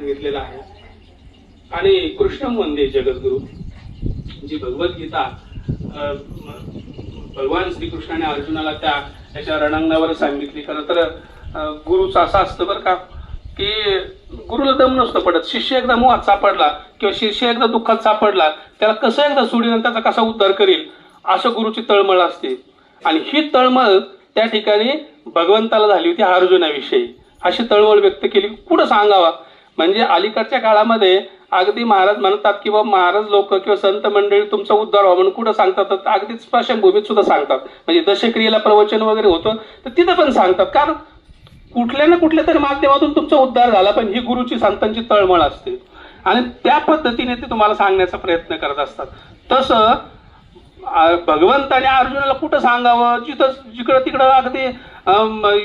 सांगितलेलं आहे. आणि कृष्ण वंदे जगद्गुरु जी भगवद्गीता भगवान श्रीकृष्णाने अर्जुनाला त्या त्याच्या रणांगणावर सांगितली. खरं तर गुरुचं असं असतं बरं का की गुरुला दम नसतं पडत. शिष्य एकदा मोहात सापडला किंवा शिष्य एकदा दुःखात सापडला त्याला कसं एकदा सोडीन त्याचा कसा उद्धार करील असं गुरुची तळमळ असते. आणि ही तळमळ त्या ठिकाणी भगवंताला झाली होती अर्जुनाविषयी. अशी तळमळ व्यक्त केली. कुठं सांगावा? म्हणजे अलीकडच्या काळामध्ये अगदी महाराज म्हणतात किंवा महाराज लोक किंवा संत मंडळी तुमचा उद्धार व्हा म्हणून कुठं सांगतात? तर अगदी स्पर्शभूमीत सुद्धा सांगतात. म्हणजे दशक्रियेला प्रवचन वगैरे होतं तर तिथं पण सांगतात. कारण कुठल्या ना कुठल्या तरी माध्यमातून तुमचा उद्धार झाला पण ही गुरुची संतांची तळमळ असते. आणि त्या पद्धतीने ते तुम्हाला सांगण्याचा प्रयत्न करत असतात. तसं भगवंताने अर्जुनाला कुठं सांगावं? जिथं जिकडं तिकडं अगदी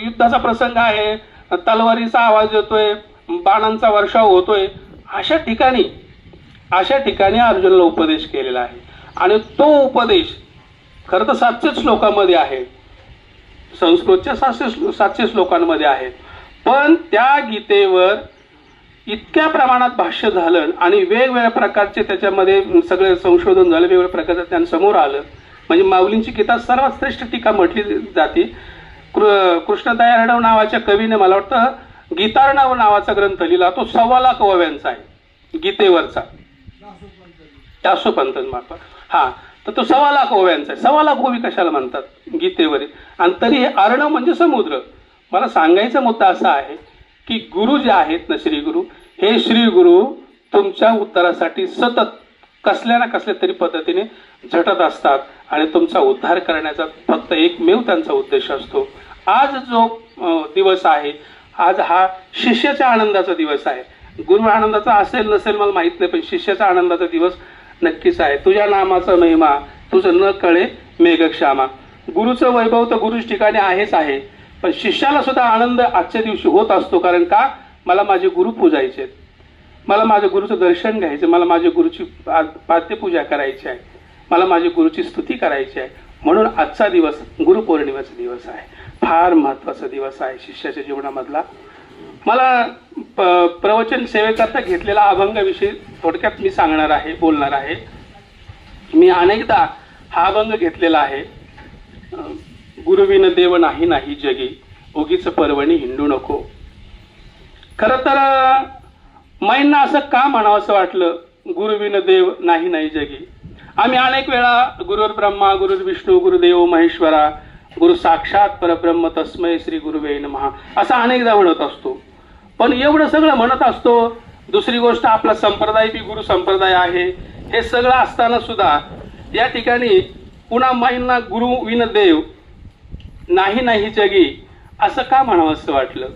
युद्धाचा प्रसंग आहे तलवारीचा आवाज येतोय बाणांचा वर्षाव होतोय अशा ठिकाणी अशा ठिकाणी अर्जुनाला उपदेश केलेला आहे. आणि तो उपदेश खरं तर सातशे श्लोकामध्ये आहे. संस्कृतच्या सातशे सातशे श्लोकांमध्ये आहे. पण त्या गीतेवर इतक्या प्रमाणात भाष्य झालं आणि वेगवेगळ्या प्रकारचे त्याच्यामध्ये सगळे संशोधन झालं वेगवेगळ्या प्रकारचं त्यांसमोर आलं. म्हणजे माऊलींची गीता सर्वात श्रेष्ठ टीका म्हटली जाते. कृ कृष्णदयाळव नावाच्या कवीने मला वाटतं गीतार्णव नावाचा ग्रंथ लिहिला तो सव्वा लाख ओव्यांचा आहे. गीतेवरचा. दासोपंत मार्फत. हा तर तो सव्वा लाख ओव्यांचा आहे. सव्वा लाख ओवी कशाला म्हणतात? गीतेवरील. आणि तरी हे अर्णव म्हणजे समुद्र. मला सांगायचा मुद्दा असा आहे की गुरु जे आहेत ना श्री गुरु हे श्री गुरु तुमच्या उत्तरासाठी सतत कसल्या ना कसल्या तरी पद्धतीने झटत असतात आणि तुमचा उद्धार करण्याचा फक्त एकमेव त्यांचा उद्देश असतो. आज जो दिवस आहे आज हा शिष्याच्या आनंदाचा दिवस आहे. गुरु आनंदाचा असेल नसेल मला माहीत नाही पण शिष्याचा आनंदाचा दिवस नक्कीच आहे. तुझ्या नामाचा महिमा तुझं न कळे मेघक्षामा. गुरुचं वैभव तर गुरुच ठिकाणी आहेच आहे पण शिष्याला सुद्धा आनंद आजच्या दिवशी होत असतो कारण का? मला माझे गुरु पूजायचे आहेत. मला माझ्या गुरुचं दर्शन घ्यायचं मला माझ्या गुरुची पाद्यपूजा करायची आहे मला माझ्या गुरुची स्तुती करायची आहे. म्हणून आजचा दिवस गुरुपौर्णिमेचा दिवस आहे. फार महत्त्वाचा दिवस आहे शिष्याच्या जीवनामधला. मला प- प्रवचन सेवेकरता घेतलेला अभंगाविषयी थोडक्यात मी सांगणार आहे बोलणार आहे. मी अनेकदा हा अभंग घेतलेला आहे. गुरुविन देव नाही नाही जगी उगीच पर्वणी हिंडू नको. खरं तर माईंना असं का म्हणावं असं वाटलं? गुरुविन देव नाही नाही जगी. आम्ही अनेक वेळा गुरुर ब्रह्मा गुरुर विष्णू गुरुदेव महेश्वरा गुरु साक्षात परब्रह्म तस्मय श्री गुरुवे महा असा अनेकदा म्हणत असतो. पण एवढं सगळं म्हणत असतो दुसरी गोष्ट आपला संप्रदाय बी गुरु संप्रदाय आहे. हे सगळं असताना सुद्धा या ठिकाणी पुन्हा माईंना गुरु विन देव नाही नाही जगी असं का म्हणावं असं वाटलं?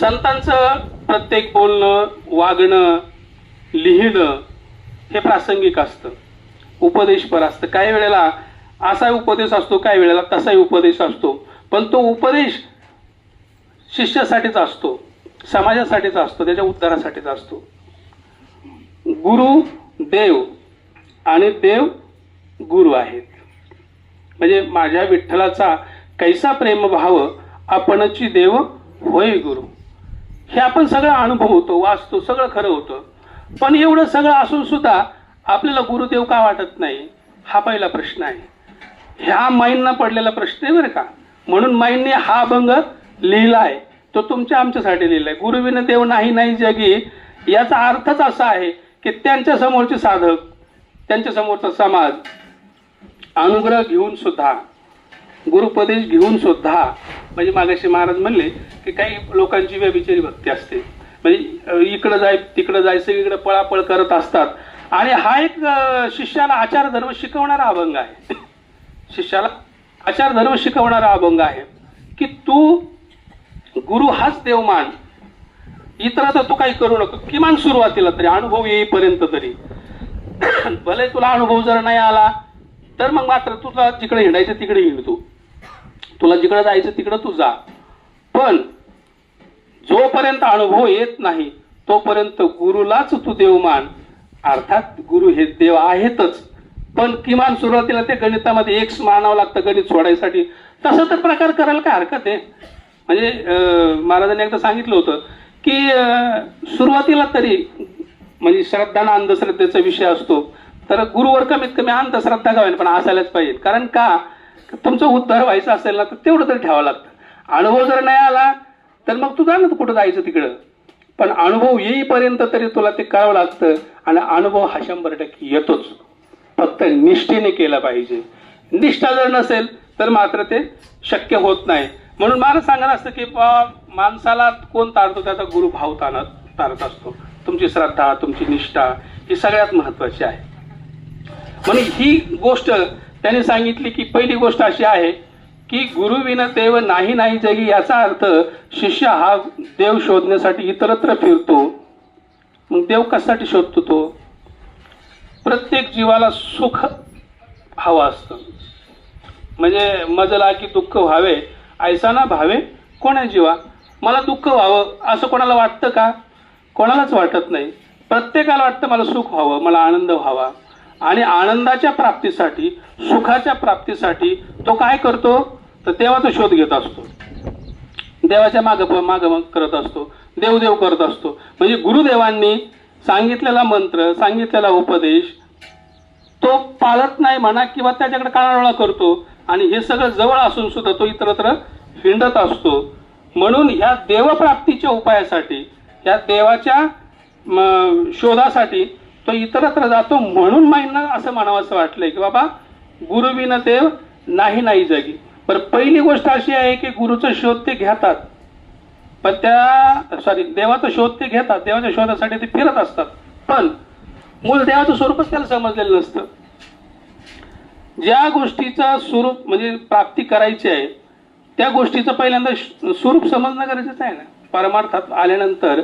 संतांचं प्रत्येक बोलणं वागणं लिहिणं हे प्रासंगिक असतं. उपदेशपर असतं. काही वेळेला असा उपदेश असतो काही वेळेला तसाही उपदेश असतो. पण तो उपदेश शिष्यासाठीच असतो समाजासाठीच असतो त्याच्या उद्धारासाठीच असतो. गुरु देव आणि देव गुरु आहेत. म्हणजे माझ्या विठ्ठलाचा कैसा प्रेम भाव आपणची देव होय गुरु. हे आपण सगळं अनुभवतो वाचतो सगळं खरं होतं. पण एवढं सगळं असून सुद्धा आपल्याला गुरुदेव का वाटत नाही? हा पहिला प्रश्न आहे. ह्या माईंना पडलेला प्रश्न आहे बरं का. म्हणून माईंनी हा अभंग लिहिला आहे तो तुमच्या आमच्यासाठी लिहिला आहे गुरुविन देव नाही नाही जगी. याचा अर्थच असा आहे की त्यांच्या समोरचे साधक त्यांच्या समोरचा समाज अनुग्रह घेऊन सुद्धा गुरुपदेश घेऊन सुद्धा म्हणजे मागाशी महाराज म्हणले की काही लोकांची व्यभिचारी भक्ती असते. म्हणजे इकडं जाय तिकडं जाय सगळीकडे पळापळ करत असतात. आणि हा एक शिष्याला आचार धर्म शिकवणारा अभंग आहे. शिष्याला आचार धर्म शिकवणारा अभंग आहे की तू गुरु हाच देवमान इतरांचा इतर तर तू काही करू नको. किमान सुरुवातीला तरी अनुभव येईपर्यंत तरी. भले तुला अनुभव जर नाही आला तर मग मात्र तुला जिकडे हिंडायचं तिकडे हिंड तू तुला जिकडे जायचं तिकडं तू जा. पण जोपर्यंत अनुभव येत नाही तोपर्यंत गुरुलाच तू देवमान अर्थात गुरु हे देव आहेतच. पण किमान सुरुवातीला ते गणितामध्ये एक्स मानावं लागतं गणित सोडायसाठी. तसं तर प्रकार करायला काय हरकत आहे? म्हणजे महाराजांनी एकदा सांगितलं होतं की सुरुवातीला तरी म्हणजे श्रद्धा अंधश्रद्धेचा विषय असतो तर गुरुवर कमीत कमी अंधश्रद्धा घ्यावी पण असायलाच पाहिजे कारण का? तुमचं उद्धार व्हायचं असेल ना तर तेवढं तरी ठेवावं लागतं. अनुभव जर नाही आला तर मग तू जा ना कुठं जायचं तिकडं. पण अनुभव येईपर्यंत तरी तुला ते करावं लागतं आणि अनुभव हा शंभर टक्के येतोच. फक्त निष्ठेने केला पाहिजे. निष्ठा जर नसेल तर मात्र ते शक्य होत नाही. म्हणून मला सांगत असतं की बा माणसाला कोण तारतो? त्याचा गुरु भाव ताणत तारत असतो. तुमची श्रद्धा तुमची निष्ठा ही सगळ्यात महत्वाची आहे. म्हणून ही गोष्ट त्याने सांगितली की पहिली गोष्ट अशी आहे की गुरुविन देव नाही नाही जगी याचा अर्थ शिष्य हा देव शोधण्यासाठी इतरत्र फिरतो. मग देव कशासाठी शोधतो तो? प्रत्येक जीवाला सुख हवं असतं. म्हणजे मजला की दुःख व्हावे ऐसा ना भावे कोणा जीवा? मला दुःख व्हावं असं कोणाला वाटतं का? कोणालाच वाटत नाही. प्रत्येकाला वाटतं मला सुख व्हावं मला आनंद व्हावा. आणि आनंदाच्या प्राप्तीसाठी सुखाच्या प्राप्तीसाठी तो काय करतो? तर देवाचा शोध घेत असतो. देवाच्या माग माग करत असतो. देवदेव करत असतो. म्हणजे गुरुदेवांनी सांगितलेला मंत्र सांगितलेला उपदेश तो पाळत नाही म्हणा किंवा त्याच्याकडे कानाडोळा करतो. आणि हे सगळं जवळ असून सुद्धा तो इतरत्र हिंडत असतो. म्हणून ह्या देवप्राप्तीच्या उपायासाठी या देवाच्या शोधासाठी तो इतरत्र जातो म्हणून माईंना असं म्हणावं असं वाटलंय की बाबा गुरुविन देव नाही नाही जगी. पण पहिली गोष्ट अशी आहे की गुरुचा शोध ते घेतात. पण त्या सॉरी देवाचा शोध ते घेतात. देवाच्या शोधासाठी ते फिरत असतात. पण मूळ देवाचं स्वरूपच त्याला समजलेलं नसतं. ज्या गोष्टीचा स्वरूप म्हणजे प्राप्ती करायची आहे त्या गोष्टीचं पहिल्यांदा स्वरूप समजणं गरजेचं आहे ना? परमार्थात आल्यानंतर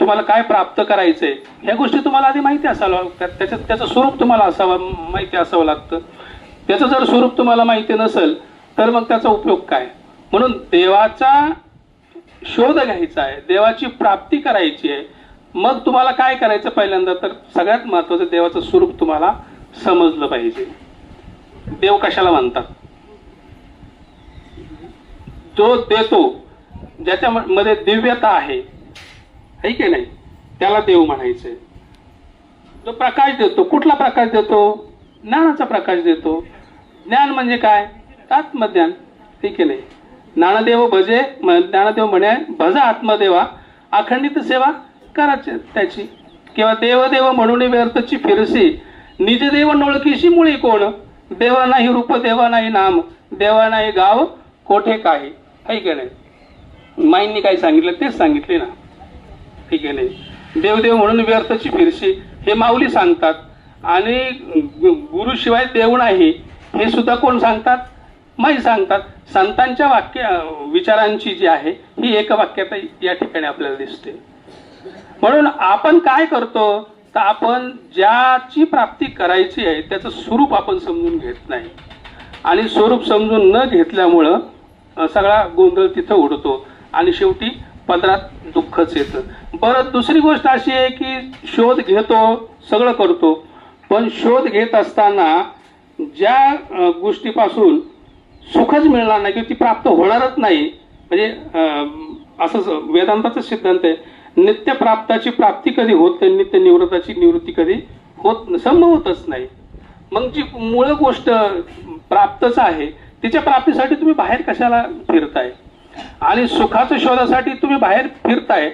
तुम्हाला काय प्राप्त करायचंय ह्या गोष्टी तुम्हाला आधी माहिती असावं त्याच्यात त्याचं स्वरूप तुम्हाला असावं माहिती असावं लागतं. त्याचं जर स्वरूप तुम्हाला माहिती नसेल तर मग त्याचा उपयोग काय? म्हणून देवाचा शोध घ्यायचा आहे देवाची प्राप्ती करायची आहे. मग तुम्हाला काय करायचं पहिल्यांदा? तर सगळ्यात महत्वाचं देवाचं स्वरूप तुम्हाला समजलं पाहिजे. देव कशाला म्हणतात? जो देतो ज्याच्या मध्ये दिव्यता आहे है की नाही? त्याला देव म्हणायचंय जो प्रकाश देतो कुठला प्रकाश देतो? ज्ञानाचा प्रकाश देतो. ज्ञान म्हणजे काय? आत्मज्ञान ठीक आहे नाही? ज्ञानदेव भजे म- ज्ञानदेव म्हणे भजा आत्मदेवा अखंडित सेवा करायची त्याची. किंवा देवदेव म्हणून व्यर्थची फिरसी निज देव नोळखीशी मुळी कोण? देवा नाही रूप देवा नाही नाम देवा नाही गाव कोठे काही. है की नाही? माईंनी काय सांगितलं तेच सांगितले ना. ठीक आहे नाही? देवदेव म्हणून व्यर्थची फिरशी हे माऊली सांगतात. आणि गुरुशिवाय देव नाही हे सुद्धा कोण सांगतात? माई सांगतात. संतांच्या वाक्य विचारांची जी आहे ही एक वाक्यता या ठिकाणी आपल्याला दिसते. म्हणून आपण काय करतो? तर आपण ज्याची प्राप्ती करायची आहे त्याचं स्वरूप आपण समजून घेत नाही. आणि स्वरूप समजून न घेतल्यामुळं सगळा गोंधळ तिथं उडतो. आणि शेवटी पदरात दुःखच येतं. बरं दुसरी गोष्ट अशी आहे की शोध घेतो सगळं करतो. पण शोध घेत असताना ज्या गोष्टीपासून सुखच मिळणार नाही किंवा ती प्राप्त होणारच नाही. म्हणजे असं वेदांताचा सिद्धांत आहे. नित्य प्राप्ताची प्राप्ती कधी होत नाही नित्य निवृत्ताची निवृत्ती कधी होत संभवतच नाही. मग जी मूळ गोष्ट प्राप्तच आहे तिच्या प्राप्तीसाठी तुम्ही बाहेर कशाला फिरताय? आणि सुखाच्या शोधासाठी तुम्ही बाहेर फिरताय.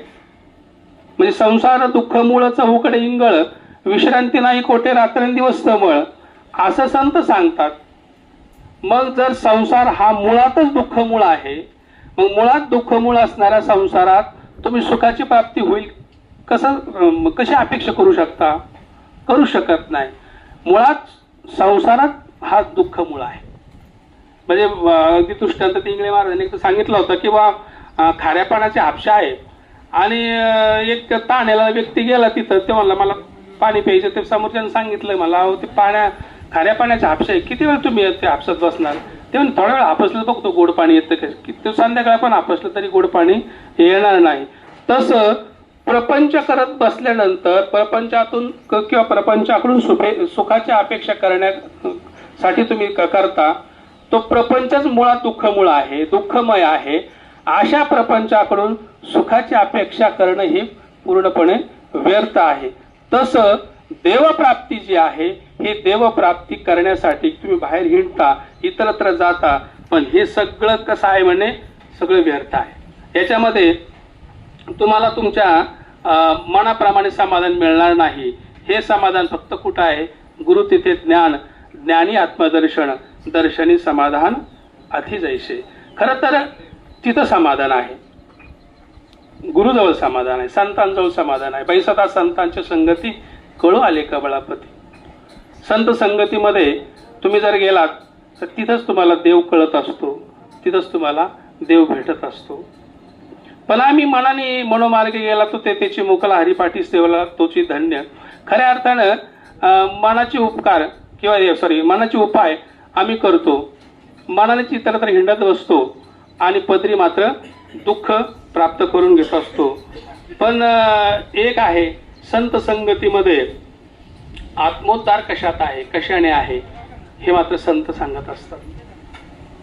म्हणजे संसार दुःख मूळ चहूकडे इंगळ विश्रांती नाही कोठे रात्रंदिवस तमळ असं संत सांगतात. मग जर संसार हा मुळातच दुःखमूळ आहे मग मुळात दुःख मूळ असणाऱ्या संसारात तुम्ही सुखाची प्राप्ती होईल कसं कशी अपेक्षा करू शकता? करू शकत नाही. मुळात संसारात हा दुःखमूळ आहे. म्हणजे अगदी दृष्टांत तिंगळे महाराजांनी तर सांगितलं होतं की बा खाऱ्या पाण्याचे हापशा आहे आणि एक ताण्याला व्यक्ती गेला तिथं ते म्हणला मला पाणी प्यायचं ते समोरच्यानं सांगितलं मला अहो ते पाण्या खाऱ्या पाण्याचा हापशा किती वेळ तुम्ही ते हापसात बसणार? ते म्हणजे थोडा वेळ हापसलं बघतो गोड पाणी येतं किती संध्याकाळ पण आपसलं तरी गोड पाणी येणार नाही. तसं प्रपंच करत बसल्यानंतर प्रपंचातून क- किंवा प्रपंचाकडून सुखे सुखाची अपेक्षा करण्यासाठी तुम्ही क- करता तो प्रपंचच मुळात दुःखमूळ आहे दुःखमय आहे. अशा प्रपंचाकडून सुखाची अपेक्षा करणं ही पूर्णपणे व्यर्थ आहे. तसं देवप्राप्ती जी आहे ही देवप्राप्ती करण्यासाठी तुम्ही बाहेर हिंडता इतरत्र जाता पण हे सगळं कसं आहे म्हणे? सगळं व्यर्थ आहे. याच्यामध्ये तुम्हाला तुमच्या मनाप्रमाणे समाधान मिळणार नाही. हे समाधान फक्त कुठं आहे? गुरु तिथे ज्ञान ज्ञानी आत्मदर्शन दर्शनी समाधान अति जैसे. खरं तर तिथं समाधान आहे. गुरुजवळ समाधान आहे संतांजवळ समाधान आहे. बैसता संतांच्या संगती कळू आले का बळापती संत संगतीमध्ये तुम्ही जर गेलात तर तिथंच तुम्हाला देव कळत असतो. तिथंच तुम्हाला देव भेटत असतो. पण आम्ही मनाने मनोमार्गे गेला तो ते त्याची मुकला हरिपाठीस देवला तोची धन्य. खऱ्या अर्थानं मनाचे उपकार किंवा सॉरी मनाचे उपाय आम्ही करतो. मनाने चित्रत्र हिंडत बसतो आणि पदरी मात्र दुःख प्राप्त करून घेत असतो. पण एक आहे संत संगतीमध्ये आत्मोद्धार कशात आहे कशाने आहे हे मात्र संत सांगत असतात.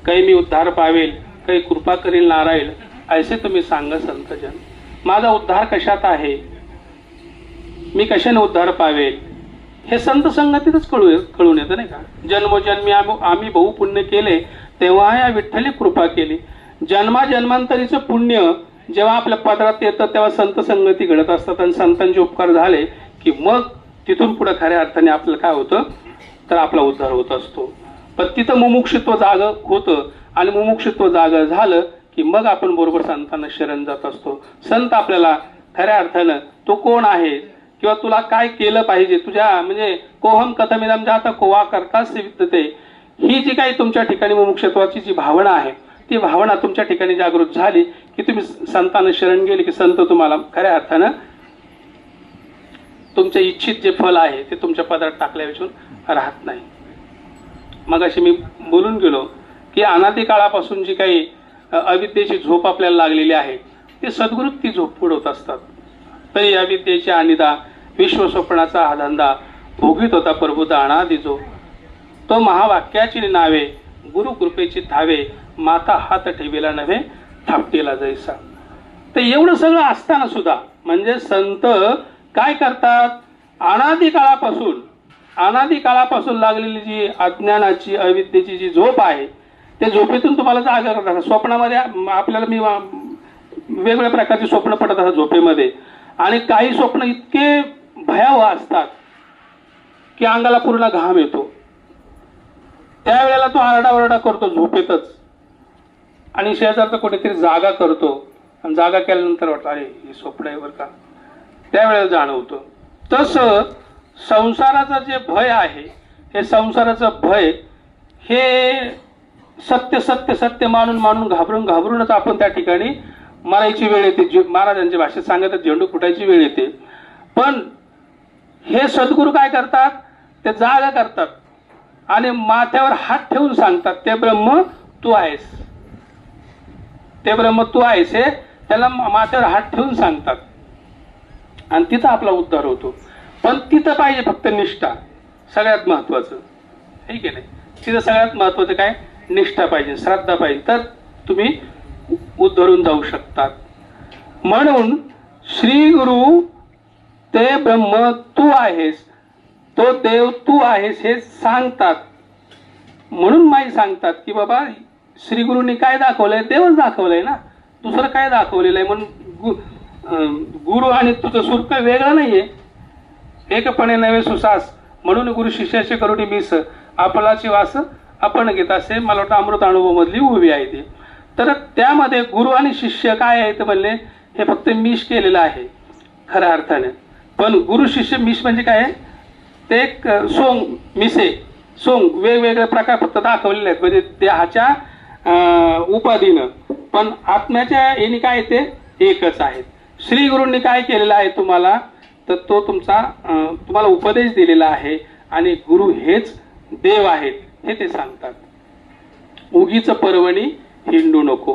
काही मी उद्धार पावेल काही कृपा करील नारायण ऐसे तुम्ही सांगा संतजन. माझा उद्धार कशात आहे? मी कशाने उद्धार पावेल? हे संत संगतीतच कळू कळून येतं नाही का? जन्मोजन्मी आम्ही आम्ही बहु पुण्य केले तेव्हा या विठ्ठली कृपा केली. जन्मा जन्मांतरीचं पुण्य जेव्हा आपल्या पदरात येतं तेव्हा संत संगती घडत असतात आणि संतांचे उपकार झाले की मग तिथून पुढे खऱ्या अर्थाने आपलं काय होतं? तर आपला उद्धार होत असतो. पण तिथं मुमुक्षित्व जाग होतं आणि मुमुक्षित्व जाग झालं की मग आपण बरोबर संतांना शरण जात असतो. संत आपल्याला खऱ्या अर्थानं तो कोण आहे किंवा तुला काय केलं पाहिजे? तुझ्या म्हणजे कोहम कथमिदम जाता कोवा करता विद्यते ही जी काही तुमच्या ठिकाणी मुमुक्षत्वाची जी भावना आहे ती भावना तुमच्या ठिकाणी जागृत झाली की तुम्ही संतांना शरण गेले की संत तुम्हाला खऱ्या अर्थानं तुमचे इच्छित जे फल आहे ते तुमच्या पदरात टाकल्याविषयी राहत नाही. मग अशी मी बोलून गेलो की अनादी काळापासून जी काही अविद्येची झोप आपल्याला लागलेली आहे ते सद्गुरू ती झोप पुढवत असतात. तरी अविद्येची अनिदा विश्वस्वप्नाचा हा धंदा भोगीत होता प्रभुता अनादी जो. तो महावाक्याची नावे गुरु कृपेची धावे माता हात ठेवीला नव्हे थापटीला जैसा. तर एवढं सगळं असताना सुद्धा म्हणजे संत काय करतात? अनादी काळापासून अनादी काळापासून लागलेली जी अज्ञानाची अविद्येची जी झोप आहे त्या झोपेतून तुम्हाला जागा करत असतात स्वप्नामध्ये आपल्याला मी वा- वेगवेगळ्या प्रकारची स्वप्न पडत असतात झोपेमध्ये. आणि काही स्वप्न इतके भयावह असतात की अंगाला पूर्ण घाम येतो. त्यावेळेला तो आरडाओरडा करतो झोपेतच. आणि शेजारचा कुठेतरी जागा करतो. आणि जागा केल्यानंतर वाटतं अरे हे स्वप्न आहे बरं का. त्यावेळेला जाणवतो. तसं संसाराचं जे भय आहे हे संसाराचं भय हे सत्य सत्य सत्य मानून मानून घाबरून घाबरूनच आपण त्या ठिकाणी मारायची वेळ येते. जे महाराजांच्या भाषेत सांगतात झेंडू फुटायची वेळ येते. पण हे सद्गुरू काय करतात? ते जागा करतात. आणि माथ्यावर हात ठेवून सांगतात ते ब्रह्म तू आहेस. ते ब्रह्म तू आहेस हे त्याला माथ्यावर हात ठेवून सांगतात. आणि तिथं आपला उद्धार होतो. पण तिथं पाहिजे फक्त निष्ठा. सगळ्यात महत्वाचं ठीक आहे नाही? तिथं सगळ्यात महत्वाचं काय? निष्ठा पाहिजे श्रद्धा पाहिजे. तर तुम्ही उद्धरून जाऊ शकतात. म्हणून श्री गुरु ते ब्रह्म तू आहेस. तो देव तू आहेस हे सांगतात. म्हणून माई सांगतात की बाबा श्री गुरुंनी काय दाखवलंय? देवच दाखवलंय ना. दुसरं काय दाखवलेलं आहे? म्हणून गु गुरु आणि तुझं सुरक वेगळं नाहीये. एकपणे नवे सुसास. म्हणून गुरु शिष्याचे करुणी मिस आपलाची वास आपण घेत असे. मला वाटतं अमृत अनुभव मधली उभी आहे ती. तर त्यामध्ये गुरु आणि शिष्य काय आहे ते म्हणले? हे फक्त मिश केलेलं आहे खऱ्या अर्थाने. पण गुरु शिष्य मिश म्हणजे काय? आहे? ते एक सोंग मिसे सोंग वेगवेगळे प्रकार फक्त दाखवलेले आहेत. म्हणजे देहाच्या उपाधीनं. पण आत्म्याच्या याने काय ते? एकच आहेत श्री गुरूंनी काय केलेलं आहे तुम्हाला? तर तो तुमचा तुम्हाला उपदेश दिलेला आहे. आणि गुरु हेच देव आहेत हे ते सांगतात. उगीच पर्वणी हिंडू नको.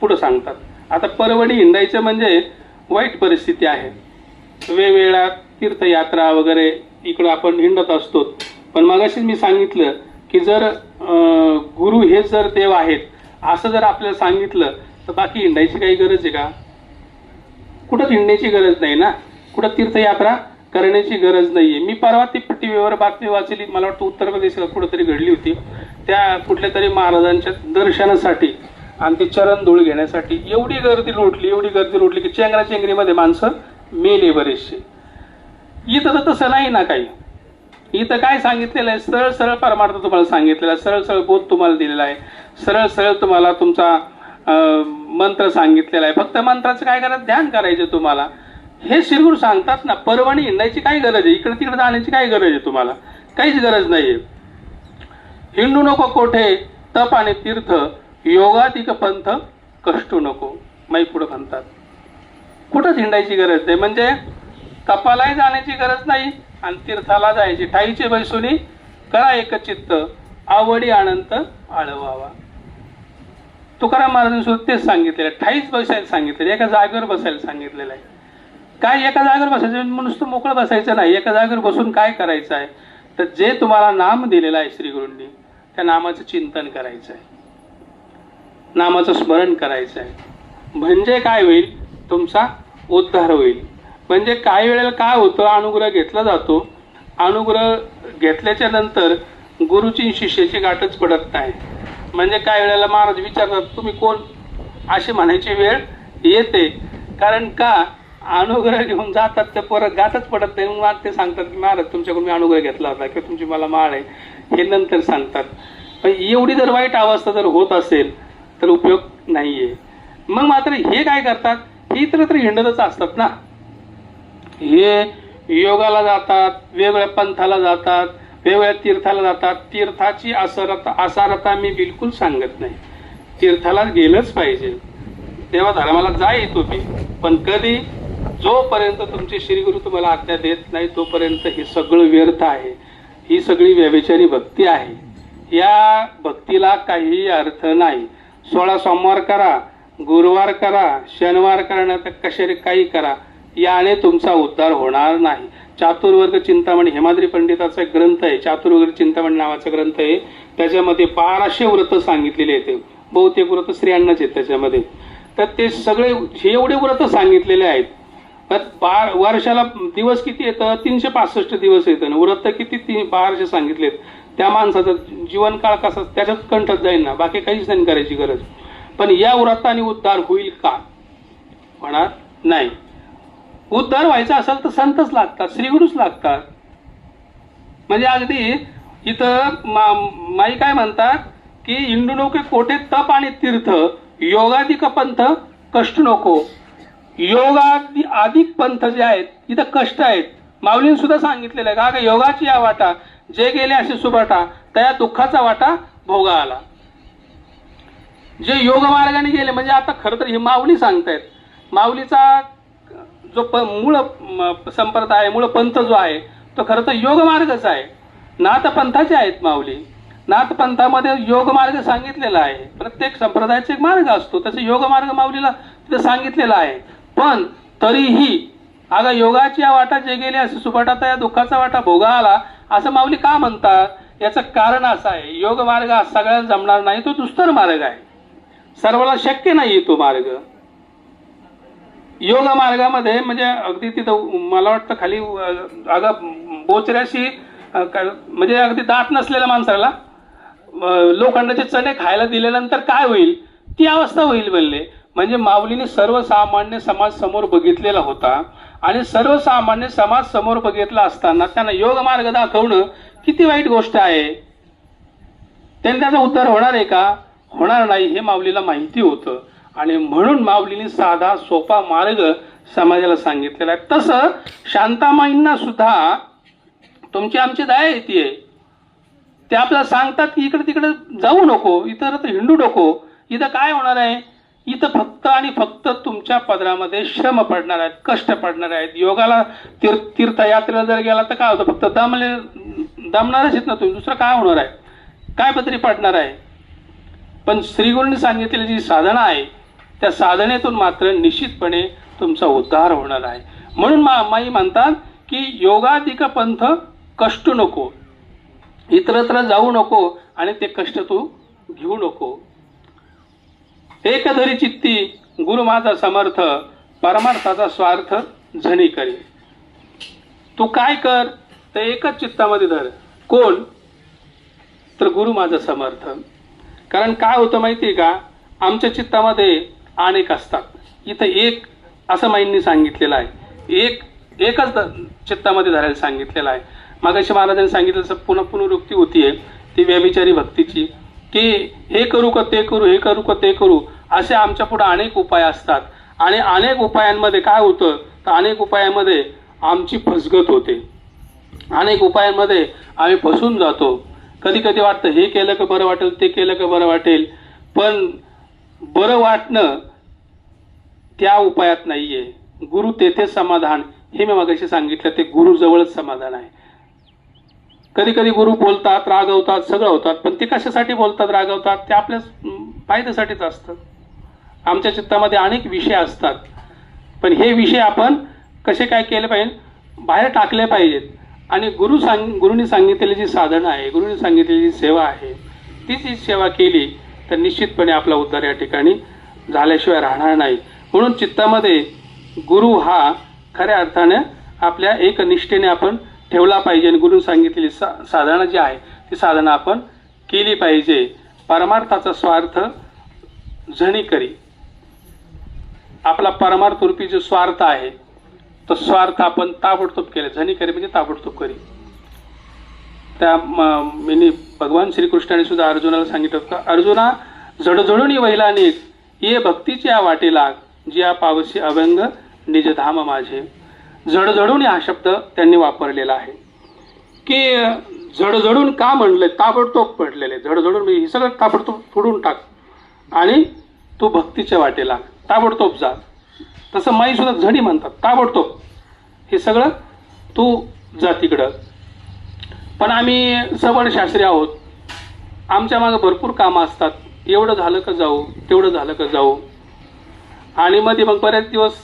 पुढं सांगतात. आता पर्वणी हिंडायचं म्हणजे वाईट परिस्थिती आहे. वेगवेगळ्या तीर्थयात्रा वगैरे इकडं आपण हिंडत असतो. पण मगाशीच मी सांगितलं की जर गुरु हेच जर देव आहेत असं जर आपल्याला सांगितलं तर बाकी हिंडायची काही गरज आहे का? कुठं हिंडण्याची गरज नाही ना? कुठं तीर्थयात्रा करण्याची गरज नाहीये. मी परवा ती टी व्हीवर बातमी वाचली मला वाटतं उत्तर प्रदेशला कुठंतरी घडली होती. त्या कुठल्या तरी महाराजांच्या दर्शनासाठी आणि ते चरण धूळ घेण्यासाठी एवढी गर्दी लोटली एवढी गर्दी लोटली की चेंगरा चेंगरीमध्ये माणसं मेले बरेचसे. इथं तर तसं नाही ना काही. इथं काय सांगितलेलं आहे? सरळ सरळ परमार्थ तुम्हाला सांगितलेला आहे. सरळ सरळ बोध तुम्हाला दिलेला आहे. सरळ सरळ तुम्हाला तुमचा मंत्र सांगितलेला आहे. फक्त मंत्राचं काय करायचं? ध्यान करायचं तुम्हाला. हे श्रीगुरु सांगतात ना परवणी हिंडायची काय गरज आहे? इकडे तिकडे जाण्याची काय गरज आहे तुम्हाला? काहीच गरज नाही आहे हिंडू नको कोठे? तप आणि तीर्थ योगाधिक पंथ कष्टू नको. माई पुढे म्हणतात. कुठंच हिंडायची गरज नाही. म्हणजे कपालाही जाण्याची गरज नाही आणि तीर्थाला जायची ठाईचे बैसुनी करा एक चित्त आवडी आनंद आळवावा. तुकाराम महाराजांनी सुद्धा तेच सांगितलेलं आहे. ठाईच बसायला सांगितलेलं एका जागेवर बसायला सांगितलेलं आहे. काय एका जागेवर बसायचं नुसतं मोकळं बसायचं नाही. एका जागेवर बसून काय करायचं आहे? तर जे तुम्हाला नाम दिलेलं आहे श्री गुरूंनी त्या नामाचं चिंतन करायचं आहे. नामाचं स्मरण करायचं आहे. म्हणजे काय होईल? तुमचा उद्धार होईल. म्हणजे काही वेळेला काय होतं अनुग्रह घेतला जातो. अनुग्रह घेतल्याच्या नंतर गुरुची शिष्याची गाठच पडत नाही. म्हणजे काही वेळेला महाराज विचारतात तुम्ही कोण? अशी म्हणायची वेळ येते. कारण का? अनुग्रह घेऊन जातात ते परत गाठच पडत नाही. मग ते सांगतात की महाराज तुमच्याकडून मी अनुग्रह घेतला होता किंवा तुमची मला माळ आहे. हे नंतर सांगतात. पण एवढी जर वाईट अवस्था जर होत असेल तर उपयोग नाहीये. मग मात्र हे काय करतात? हे इतरत्र हिंडतच असतात ना. हे योगाला जातात वेगवेगळ्या पंथाला जातात वेगवेगळ्या तीर्थाला जातात. तीर्थाची असरता असारता मी बिलकुल सांगत नाही. तीर्थाला गेलंच पाहिजे. तेव्हा धर्माला जा तुम्ही. पण कधी जोपर्यंत तुमचे श्रीगुरु तुम्हाला आज्ञा देत नाही तोपर्यंत हे सगळं व्यर्थ आहे. ही सगळी व्यभिचारी भक्ती आहे. या भक्तीला काही अर्थ नाही. सोळा सोमवार करा गुरुवार करा शनिवार करा नाही तर कशाने काही करा. याने तुमचा उद्धार होणार नाही. चातुर्वर्ग चिंतामणी हेमाद्री पंडिताचा एक ग्रंथ आहे. चातुर्वर्ग चिंतामणी नावाचा ग्रंथ आहे. त्याच्यामध्ये बाराशे व्रत सांगितलेले आहेत. बहुतेक व्रत स्त्रियांनाच आहेत त्याच्यामध्ये. तर ते सगळे हे एवढे व्रत सांगितलेले आहेत. तर बार वर्षाला दिवस किती येतं? तीनशे पासष्ट दिवस येतं. व्रत किती? तीन बाराशे सांगितलेत त्या माणसाचा जीवनकाळ कसा त्याच्यात कंठच जाईल ना. बाकी काहीच नाही करायची गरज. पण या व्रताने उद्धार होईल का? होणार नाही. उद्धार व्हायचा असेल तर संतच लागतात श्रीगुरूच लागतात. म्हणजे अगदी इथं मा माई काय म्हणतात की इंडू नोके कोठे तप आणि तीर्थ योगाधिक पंथ कष्ट नको. योगादि अधिक पंथ जे आहेत इथं कष्ट आहेत. माऊलीने सुद्धा सांगितलेलं आहे का ग योगाची या वाटा जे गेले असे सुबाटा त्या दुःखाचा वाटा भोगा आला. जे योग मार्गाने गेले म्हणजे आता खरं तर ही माऊली सांगतायत. माऊलीचा जो प मूळ संप्रदाय मूळ पंथ जो आहे तो खरं तर योगमार्गच आहे. नाथ पंथाचे आहेत माऊली. नाथ पंथामध्ये योगमार्ग सांगितलेला आहे. प्रत्येक संप्रदायाचा एक मार्ग असतो. तसे योगमार्ग माऊलीला तिथे सांगितलेला आहे. पण तरीही अगं योगाची या वाटा जे गेले असे सुपाटाचा या दुःखाचा वाटा भोगा आला असं माऊली का म्हणतात? याचं कारण असं आहे. योग मार्ग सगळ्यांना जमणार नाही तो दुस्तर मार्ग आहे. सर्वाला शक्य नाही तो मार्ग. योग मार्गामध्ये म्हणजे अगदी तिथं मला वाटतं खाली अगं बोचऱ्याशी म्हणजे अगदी दात नसलेल्या माणसाला लोखंडाचे चणे खायला दिल्यानंतर काय होईल? ती अवस्था होईल बोलले म्हणजे माऊलीने सर्वसामान्य समाज समोर बघितलेला होता आणि सर्वसामान्य समाज समोर बघितला असताना त्यांना योग मार्ग दाखवणं किती वाईट गोष्ट आहे? त्यांनी त्याचं उत्तर होणार आहे का? होणार नाही हे माऊलीला माहिती होतं. आणि म्हणून माऊलीने साधा सोपा मार्ग समाजाला सांगितलेला आहे. तसं शांतामाईंना सुद्धा तुमची आमची दया येते ते आपल्याला सांगतात की इकडे तिकडे जाऊ नको इतर हिंडू नको. इथं काय होणार आहे? इथं फक्त आणि फक्त तुमच्या पदरामध्ये श्रम पडणार आहेत कष्ट पडणार आहेत. योगाला तीर्थ तीर्थयात्रेला जर गेला तर काय होतं? फक्त दमले दमणारच आहेत ना तुम्ही. दुसरं काय होणार आहे? काय पदरी पडणार आहे? पण श्रीगुरूंनी सांगितलेली जी साधना आहे त्या साधनेतून मात्र निश्चितपणे तुमचा उद्धार होणार आहे. म्हणून मा माई म्हणतात की योगाधिक पंथ कष्ट नको. इतरत्र जाऊ नको आणि ते कष्ट तू घेऊ नको. एकधरी चित्ती गुरु माझा समर्थ परमार्थाचा स्वार्थ झणी करी. तू काय कर तर एकच चित्तामध्ये धर. कोण? तर गुरु माझं समर्थ. कारण काय होतं माहिती आहे का? आमच्या चित्तामध्ये अनेक असतात. इथं एक असं माईंनी सांगितलेलं आहे. एक एकच द- चित्तामध्ये धरायला सांगितलेलं आहे. मागाशी महाराजांनी सांगितलं असं पुन्हा पुनरुक्ती होती आहे ती व्यभिचारी भक्तीची. की हे करू का ते करू हे करू का ते करू असे आमच्या पुढे अनेक उपाय असतात. आणि अनेक उपायांमध्ये काय होतं? तर अनेक उपायांमध्ये आमची फसगत होते. अनेक उपायांमध्ये आम्ही फसून जातो. कधी कधी वाटतं हे केलं का बरं वाटेल ते केलं का बरं वाटेल. पण बरं वाटणं त्या उपायात नाहीये. गुरु तेथे समाधान. हे मी मगाशी सांगितलं ते गुरुजवळच समाधान आहे. कधी कधी गुरु बोलतात रागवतात सगळं होतात पण ते कशासाठी बोलतात रागवतात? ते आपल्या फायद्यासाठीच असतं. आमच्या चित्तामध्ये अनेक विषय असतात. पण हे विषय आपण कसे काय केले पाहिजे? बाहेर टाकले पाहिजेत. आणि गुरु सांग गुरुनी सांगितलेली जी साधनं आहे गुरुनी सांगितलेली जी सेवा आहे ती जी सेवा केली तर निश्चितपणे आपला उद्धार या ठिकाणी झाल्याशिवाय राहणार नाही. म्हणून चित्तामध्ये गुरु हा खऱ्या अर्थाने आपल्या एक निष्ठेने आपण ठेवला पाहिजे. आणि गुरु सांगितलेली सा साधना जी आहे ती साधना आपण केली पाहिजे. परमार्थाचा स्वार्थ झणी करी. आपला परमार्थ रूपी जो स्वार्थ आहे तो स्वार्थ आपण ताबडतोब केले. झणी करी म्हणजे ताबडतोब करी. त्या म- मी भगवान श्रीकृष्णाने सुद्धा अर्जुनाला सांगितलं होतं का अर्जुना झडझडून वहिला नीत ये भक्तीच्या वाटे लाग जिया पावसी अभंग निज धाम माझे जडजडून हा शब्द त्यांनी वापरलेला आहे. की जडजडून का म्हणले ताबडतोब पडलेले. जडजडून म्हणजे हे सगळं ताबडतोब फोडून टाक. आणि तू भक्तीच्या वाटेला ताबडतोब जा. तसं माई सुद्धा झडी म्हणतात ताबडतोब. हे सगळं तू जा तिकडं. पण आम्ही सबळ शास्त्री आहोत. आमच्या मागं भरपूर कामं असतात. एवढं झालं का जाऊ तेवढं झालं का जाऊ. आणि मध्ये मग बरेच दिवस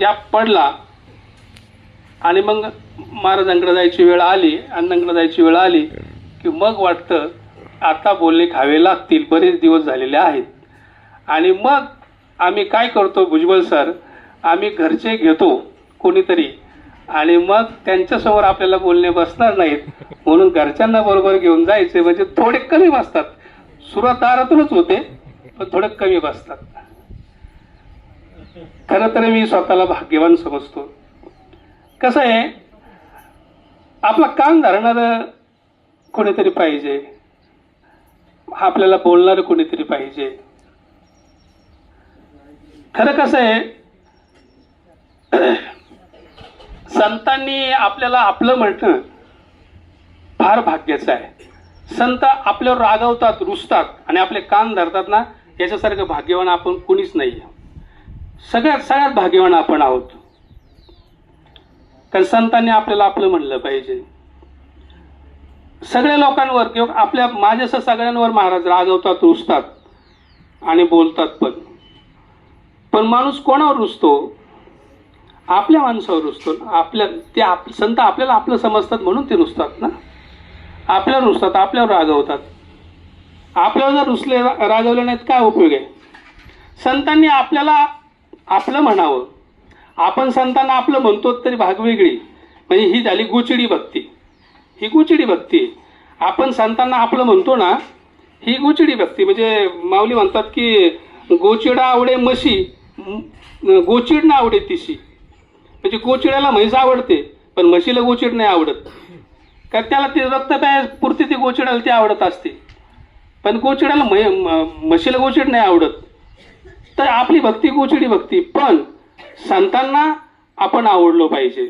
गॅप पडला. आणि मग महाराजांकडे जायची वेळ आली अण्णांकडे जायची वेळ आली की मग वाटतं आता बोलणे खावे लागतील बरेच दिवस झालेले आहेत. आणि मग आम्ही काय करतो भुजबळ सर? आम्ही घरचे घेतो कोणीतरी. आणि मग त्यांच्यासमोर आपल्याला बोलणे बसणार नाहीत. म्हणून घरच्यांना बरोबर घेऊन जायचे म्हणजे थोडे कमी बसतात. सुरुवात दारातूनच होते पण थोडे कमी बसतात. खरं तर मी स्वतःला भाग्यवान समजतो. कसं आहे आपला कान धरणारं कोणीतरी पाहिजे. आपल्याला बोलणारं कोणीतरी पाहिजे. खरं कसं आहे संतांनी आपल्याला आपलं म्हणणं फार भाग्याचं आहे. संत आपल्यावर रागवतात रुसतात आणि आपले कान धरतात ना याच्यासारखं भाग्यवान आपण कुणीच नाही सगळ्यात सगळ्यात भाग्यवान आपण आहोत. कारण संतांनी आपल्याला आपलं म्हणलं पाहिजे. सगळ्या लोकांवर किंवा आपल्या माझ्यासह सगळ्यांवर महाराज रागवतात रुसतात आणि बोलतात पण. पण माणूस कोणावर रुसतो? आपल्या माणसावर रुसतो. आपल्या ते आप संत आपल्याला आपलं समजतात म्हणून ते रुसतात ना. आपल्यावर रुसतात आपल्यावर रागवतात. आपल्यावर जर रुसले रागवले नाहीत काय उपयोग आहे? संतांनी आपल्याला आपलं म्हणावं. आपण संतांना आपलं म्हणतो तरी भाग वेगळी. म्हणजे ही झाली गुचडी भक्ती. ही गुचडी भक्ती. आपण संतांना आपलं म्हणतो ना ही गुचडी भक्ती. म्हणजे माऊली म्हणतात की गोचिडा आवडे म्हशी गोचिड ना आवडे तिशी. म्हणजे गोचिड्याला म्हैस आवडते पण म्हशीला गोचिड नाही आवडत. कारण त्याला ते रक्त पुरती ती गोचिडाला ती आवडत असते. पण गोचिडाला म- म्हशीला गोचिड नाही आवडत. तर आपली भक्ती गोचिडी भक्ती पण संतांना आपण आवडलो पाहिजे.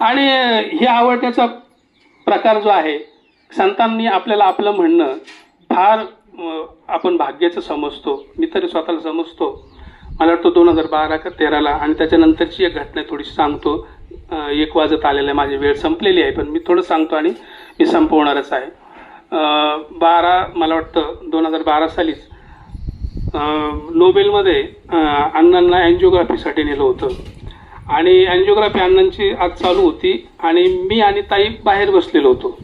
आणि हे आवडण्याचा प्रकार जो आहे संतांनी आपल्याला आपलं म्हणणं फार आपण भाग्याचं समजतो. मी तरी स्वतःला समजतो. मला वाटतं दोन हजार बारा का तेराला आणि त्याच्यानंतरची एक घटना थोडीशी सांगतो. एक वाजत आलेलं आहे माझी वेळ संपलेली आहे पण मी थोडं सांगतो आणि मी संपवणारच आहे. बारा मला वाटतं दोन हजार बारा सालीच नोबेलमध्ये अण्णांना अँजिओग्राफीसाठी नेलं होतं. आणि अँजिओग्राफी अण्णांची आज चालू होती आणि मी आणि ताई बाहेर बसलेलो होतो.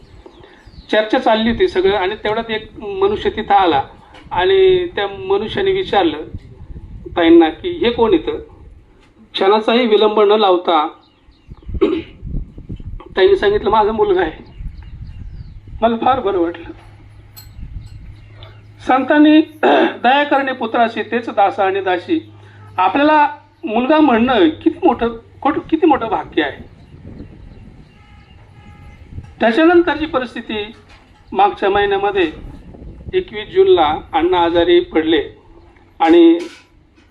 चर्चा चालली होती सगळं आणि तेवढ्यात एक मनुष्य तिथं आला आणि त्या मनुष्याने विचारलं ताईंना की हे कोण येतं क्षणाचाही विलंब न लावता ताईंनी सांगितलं माझा मुलगा आहे. मला फार बरं वाटलं. संतांनी दया करणे पुत्राशी तेच दासा आणि दाशी. आपल्याला मुलगा म्हणणं किती मोठं खोट किती मोठं भाग्य आहे. त्याच्यानंतरची परिस्थिती मागच्या महिन्यामध्ये एकवीस जूनला अण्णा आजारी पडले आणि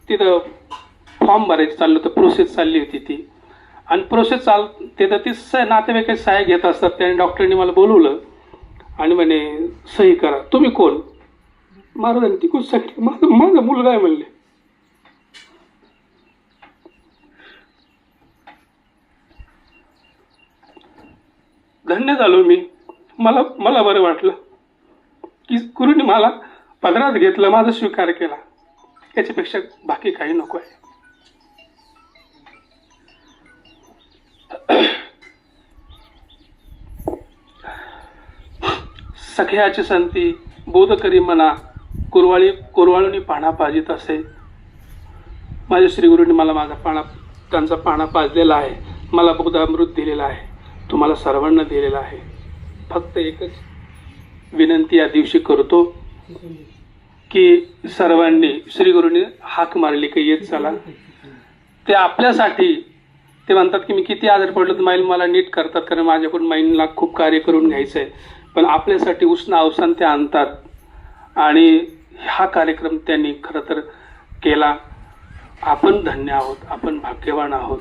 तिथं फॉर्म भरायचं चाललं होतं प्रोसेस चालली होती ती. आणि प्रोसेस चाल तिथं ती स नातेवाईकाची सहाय्य घेत असतात त्याने डॉक्टरने मला बोलवलं आणि म्हणे सही करा. तुम्ही कोण? महाराजांनी ती सांगितलं माझा माझा मुलगा आहे म्हणले. धन्य झालो मी. मला मला बरं वाटलं की गुरुने मला पदरात घेतलं माझा स्वीकार केला. याच्यापेक्षा बाकी काही नको आहे. सख्याची संती बोध करी मना कुरवाळी कुरवाळूनी पाणा पाजित असे. माझ्या श्रीगुरूंनी मला माझा पाणा त्यांचा पाणा पाजलेला आहे. मला बुद्धामृत दिलेला आहे. तुम्हाला सर्वांना दिलेला आहे. फक्त एकच विनंती या दिवशी करतो की सर्वांनी श्रीगुरूंनी हाक मारली की येत चला. ते आपल्यासाठी ते म्हणतात की मी किती आजार पडलो तर माईल मला नीट करतात कारण माझ्याकडून माईंना खूप कार्य करून घ्यायचं आहे पण आपल्यासाठी उष्ण अवसान ते आणतात. आणि हा कार्यक्रम त्यांनी खरं तर केला. आपण धन्य आहोत आपण भाग्यवान आहोत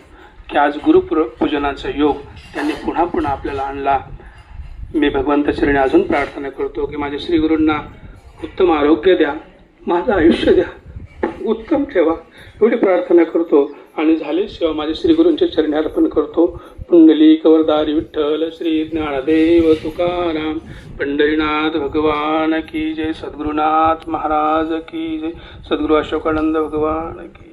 की आज गुरुप्र पूजनाचा योग त्यांनी पुन्हा पुन्हा आपल्याला आणला. मी भगवंत श्रीने अजून प्रार्थना करतो की माझ्या श्रीगुरूंना उत्तम आरोग्य द्या माझं आयुष्य द्या उत्तम ठेवा एवढी प्रार्थना करतो. आणि झाले शिवाय माझ्या श्रीगुरूंच्या चरणी अर्पण करतो. पुंडली कवरदारी विठ्ठल श्री ज्ञानदेव तुकाराम पंढरीनाथ भगवान की जय सद्गुरुनाथ महाराज की जय सद्गुरु अशोकानंद भगवान की